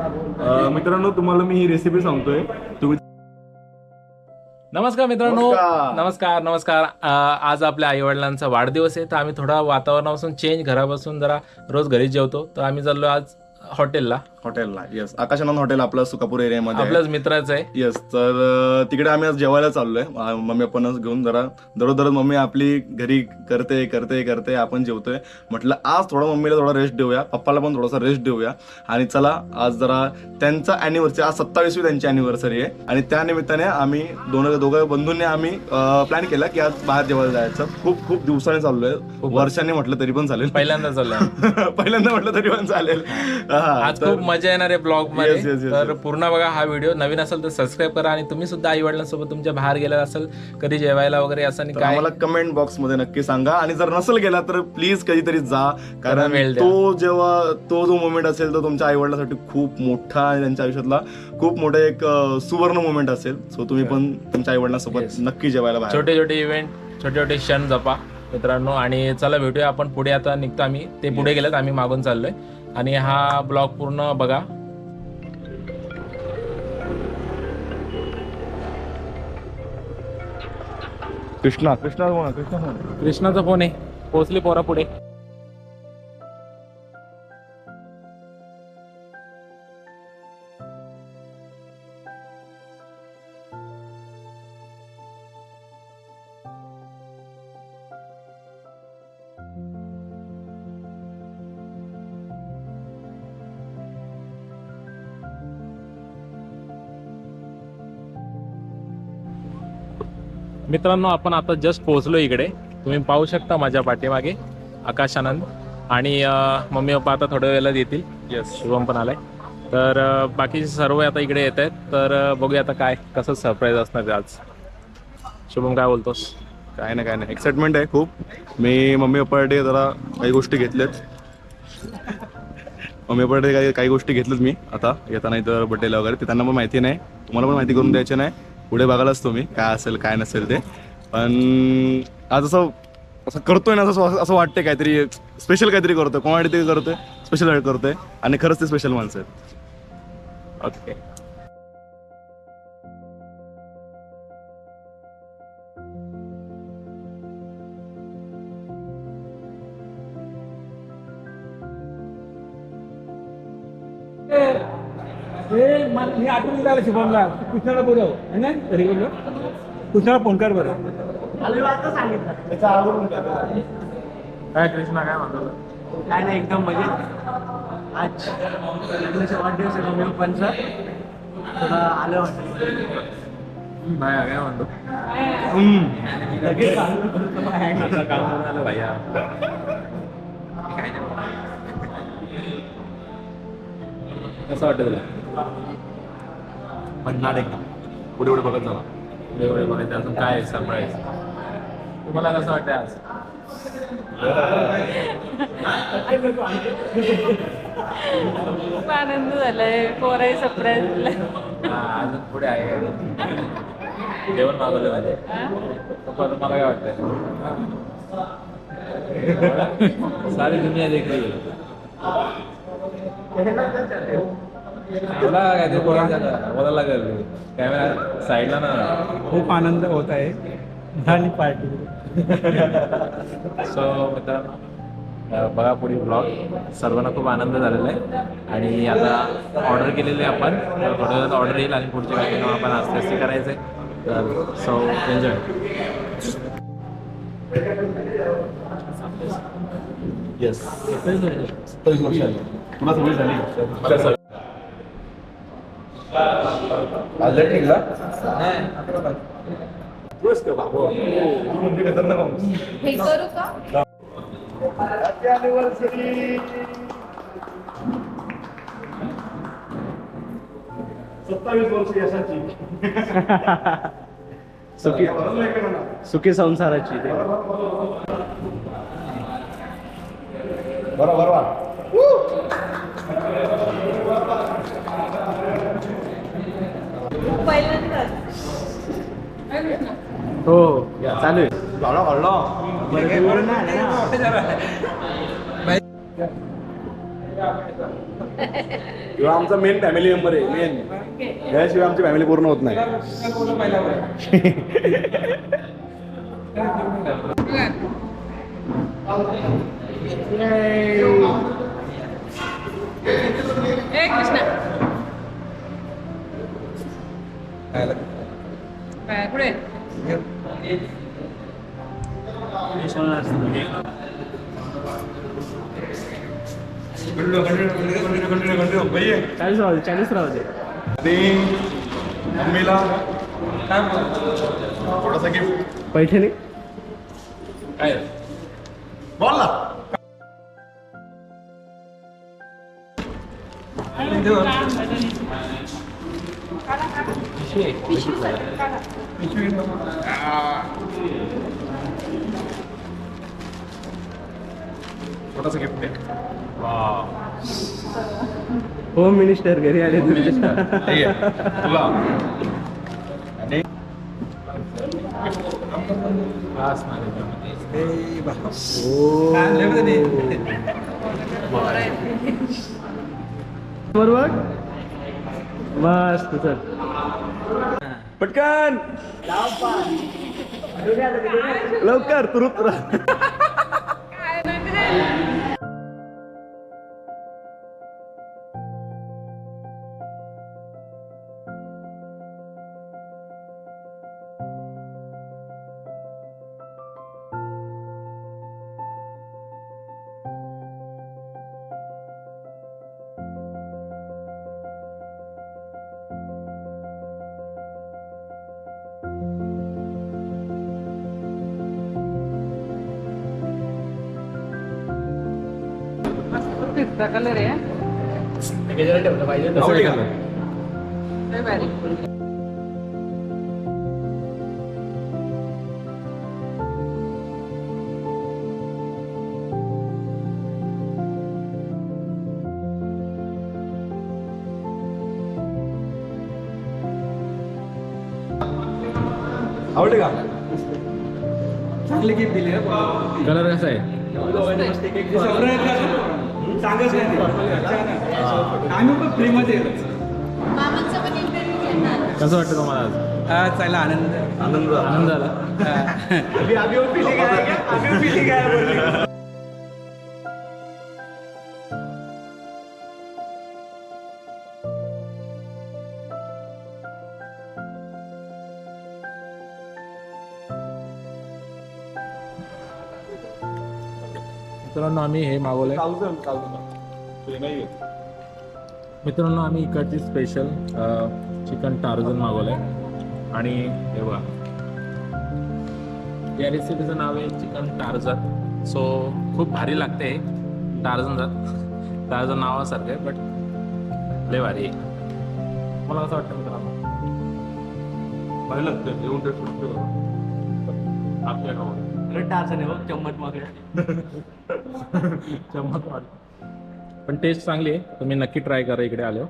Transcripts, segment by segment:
अं, मित्रांनो तुम्हाला मी ही रेसिपी सांगतोय. तुम्ही नमस्कार मित्रांनो. नमस्कार. नमस्कार आज आपल्या आई वडिलांचा वाढदिवस आहे तर आम्ही थोडा वातावरणापासून चेंज घरापासून जरा रोज घरी जेवतो. तर आम्ही चाललो आज हॉटेलला. हॉटेलला येस आकाशानंद हॉटेल आपलं सुकापूर एरियामध्ये आहे. आपल्याच मित्राचं आहे. येस तर अं, तिकडे आम्ही आज जेवायला चाललोय. आ, मम्मी आपणच घेऊन जरा दररोज दररोज मम्मी आपली घरी करते करते करते आपण जेवतोय. म्हटलं आज थोडा मम्मीला थोडा रेस्ट देऊया पप्पाला पण थोडासा रेस्ट देऊया. आणि चला आज जरा त्यांचा अॅनिव्हर्सरी आज सत्तावीसवी त्यांची अॅनिव्हर्सरी आहे. आणि त्या निमित्ताने आम्ही दोन दोघं बंधूंनी आम्ही प्लॅन केला की आज बाहेर जेवायला जायचं. खूप खूप दिवसाने चाललोय. वर्षाने म्हटलं तरी पण चालेल. पहिल्यांदा चाललोय पहिल्यांदा म्हटलं तरी पण चालेल. हा, आज खूप मजा येणार आहे ब्लॉग Yes, मध्ये yes, तर. पूर्ण बघा हा व्हिडिओ नवीन असेल तर सबस्क्राईब करा आणि तुम्ही सुद्धा आई वडिलांसोबत तुमच्या बाहेर गेला असेल कधी जेवायला वगैरे असं आणि तर काय? आम्हाला कमेंट बॉक्समध्ये नक्की सांगा. आणि जर नसेल गेला तर प्लीज कधीतरी जा. कारण वेळ द्या. तो जेव्हा तो जो मोमेंट असेल तो तुमच्या आई वडिलांसाठी खूप मोठा आणि त्यांच्या आयुष्यातला खूप मोठा एक अं, सुवर्ण मोमेंट असेल. सो तुम्ही पण तुमच्या आई वडिलांसोबत Yes. नक्की जेवायला बाहेर. छोटे छोटे इव्हेंट छोटे छोटे क्षण जपा मित्रांनो. आणि चला भेटूया आपण पुढे. आता निघतो आम्ही. ते पुढे गेलेत. आम्ही मागून चाललोय. आणि हा ब्लॉग पूर्ण बघा. कृष्णा कृष्णा कृष्णा. कृष्णाचा फोन आहे. पोहोचले पोरा पुढे मित्रांनो आपण आता जस्ट पोहोचलो इकडे. तुम्ही पाहू शकता माझ्या पाठीमागे आकाश आनंद आणि मम्मी पप्पा आता थोड्या वेळेला येतील. यस शुभम पण आलाय. तर बाकीचे सर्व आता इकडे येत आहेत. तर बघूया आता काय कसं सरप्राईज असणार आज. शुभम काय बोलतोस? काय नाही काय नाही. एक्साइटमेंट आहे खूप. मी मम्मी पप्पासाठी जरा काही गोष्टी घेतल्यात. मम्मी पप्पासाठी काही काही गोष्टी घेतल्यात मी आता. येताना इथं बड्डेला वगैरे ते त्यांना पण माहिती नाही. तुम्हाला पण माहिती करून द्यायचे नाही. पुढे बघालच तुम्ही काय असेल काय नसेल ते. पण आज असं असं करतोय ना असं असं वाटतंय काहीतरी स्पेशल काहीतरी करतोय. कोणासाठी ते करतोय स्पेशल करतोय. आणि खरंच ते स्पेशल माणसं आहेत. ओके हे म- मी आठवण निघाला शुभमला कृष्णाला बोलव. है ना? घरी बोलव. कृष्णाला फोन कर बरं. काय कृष्णा काय म्हणतो? काय नाही एकदम मजेत. आज लग्नाचा वाढदिवस आहे मम्मी पप्पांचा. थोडं आलं वाटतं. नाही काय म्हणतो? लगेच आलं. आता काम झालं भैया कसं वाटतं तुला? म्हणणार एकदम पुढे पुढे बघत जावा एवढे बघायचं अजून काय सरप्राईज तुम्हाला कसं वाटतं आज खूप आनंद झालाय पोराही सरप्राईज दिला हा, अजून पुढे आहे जेवण मागवलं माझे पप्पा तुम्हाला काय वाटतंय सारी दुनिया देख रही है बोला काय ते बोलायचं बोलायला लागेल कॅमेरा साईडला ना खूप आनंद होत आहे झाली पार्टी सो अं, बघा पुढील ब्लॉग सर्वांना खूप आनंद झालेला आहे आणि आता ऑर्डर केलेली आहे आपण थोड्या वेळात ऑर्डर येईल आणि पुढच्या काही आपण आस्ते आस्ते करायचं आहे तर सो एन्जॉय येस सत्तावीस वर्ष तुला सवय झाली सत्तावीस वर्ष यशाची. सुखी सुखी संसाराची. बरं बरोबर पहिल्यांदाच काय कृष्णा? हो चालू आहे. आमचा मेन फॅमिली मेंबर आहे मेन याशिवाय आमची फॅमिली पूर्ण होत नाही. कृष्णा चाळीस राहू दे चाळीस राहू दे आणि मम्मीला थोडासा गिफ्ट पैठणी काय बोल ना छोटासा गिफ्ट आहे होम मिनिस्टर घरी आले तुला. आणि बरोबर मस्त सर पटकन! लवकर तुरुत फिरता कलर आहे? लय भारी. आवडली का? चांगली गिफ्ट दिली कलर कसा आहे? आम्ही पण फ्रीमध्ये मामांचा पण कसं वाटतं तुम्हाला आज? हा चांगला आनंद. आनंद. झाला. आनंद झाला मित्रांनो आम्ही हे मागवलंय. मित्रांनो आम्ही इकडची स्पेशल चिकन टार्झन मागवलंय. आणि हे बघा. या रेसिपीचं नाव आहे चिकन टार्झन सो खूप भारी लागते हे. टार्झन टार्झन नावासारखं आहे बट लय भारी आहे. मला असं वाटतं मित्रांनो. भारी लागतं. येऊन. आपल्या गावात. टार्चन आहे बघ चम्मच मागण्या चमक वाट पण टेस्ट चांगली आहे. तुम्ही नक्की ट्राय करा इकडे आलो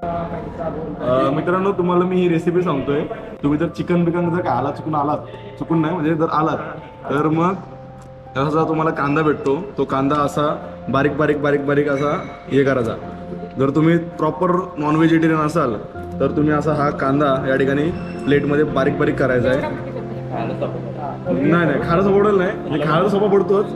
अं, मित्रांनो तुम्हाला मी ही रेसिपी सांगतोय. तुम्ही जर चिकन बिकन जर का आला चुकून आलात चुकून नाही म्हणजे जर आलात तर मग असा तुम्हाला कांदा भेटतो तो कांदा असा बारीक बारीक बारीक बारीक असा हे करायचा. जर तुम्ही प्रॉपर नॉन व्हेजिटेरियन असाल तर तुम्ही असा हा कांदा या ठिकाणी प्लेटमध्ये बारीक बारीक करायचा आहे. नाही नाही खायला सोपवडेल नाही. म्हणजे खायला सोपा पडतोच.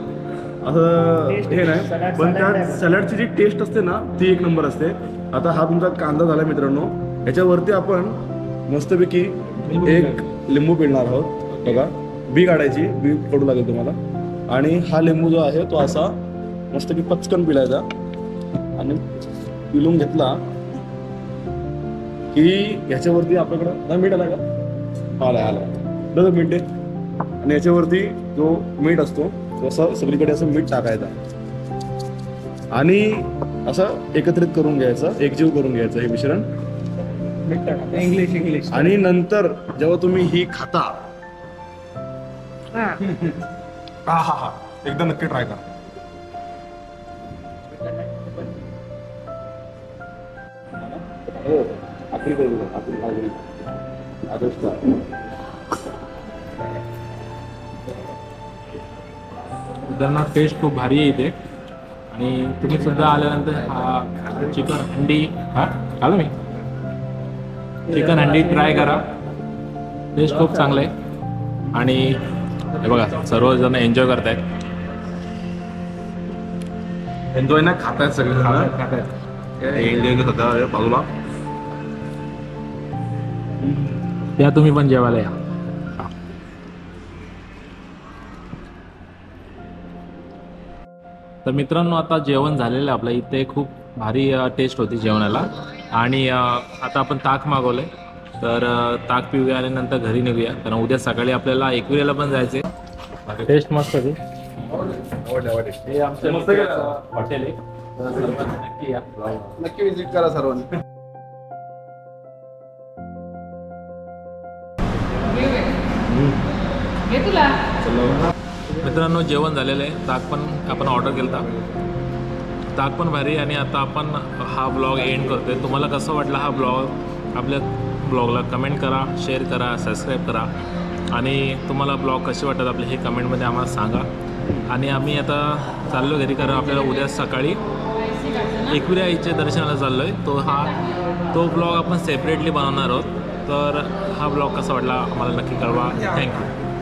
असं हे नाही. पण त्या सॅलडची जी टेस्ट असते ना ती एक नंबर असते. आता हा तुमचा कांदा झाला मित्रांनो. याच्यावरती आपण मस्तपैकी एक लिंबू पिळणार आहोत. बघा बी काढायची बी पडू लागेल तुम्हाला. आणि हा लिंबू जो आहे तो असा मस्तपैकी पचकन पिळायचा आणि पिळून घेतला की ह्याच्यावरती आपल्याकडं ना मीठ आला का आला आला. दर मिनिटे. आणि याच्यावरती जो मीठ असतो तो असं सगळीकडे असं मीठ टाकायचा. आणि असं एकत्रित करून घ्यायचं एकजीव करून घ्यायचं हे मिश्रण. इंग्लिश इंग्लिश आणि नंतर जेव्हा तुम्ही ही खाता हा हा हा. एकदा नक्की ट्राय करा. हो आखरी करू आखरी त्यांना टेस्ट खूप भारी आहे इथे. आणि तुम्ही सुद्धा आल्यानंतर हा चिकन हंडी हा? आलो मी? चिकन हंडी ट्राय करा. टेस्ट खूप चांगलं आहे. आणि हे बघा सर्वजण एन्जॉय करतायत. एन्जॉय ना खातायत सगळे एन्जॉय सध्या बाजूला. या तुम्ही पण जेवायला या. तर मित्रांनो आता जेवण झालेलं आहे आपलं. इथे खूप भारी टेस्ट होती जेवणाला. आणि आता आपण ताक मागवलंय. तर ताक पिऊया आणि नंतर घरी निघूया. कारण उद्या सकाळी आपल्याला एकविरेला पण जायचे टेस्ट मस्त होती हॉटेल आहे सर्वांनी नक्की या नक्की विजिट करा सर्वांनी. मित्रांनो जेवण झालेलं आहे. ताक पण आपण ऑर्डर केलं ताक पण भारी आणि आता आपण हा ब्लॉग एंड करतोय. तुम्हाला कसं वाटलं हा ब्लॉग आपल्या ब्लॉगला कमेंट करा शेअर करा सबस्क्राईब करा. आणि तुम्हाला ब्लॉग कसे वाटतात आपले हे कमेंटमध्ये आम्हाला सांगा. आणि आम्ही आता चाललो घरी कारण आपल्याला उद्या सकाळी एकविरा आईच्या दर्शनाला चाललो आहे तो हा तो ब्लॉग आपण सेपरेटली बनवणार आहोत. तर हा ब्लॉग कसा वाटला आम्हाला नक्की कळवा. थँक्यू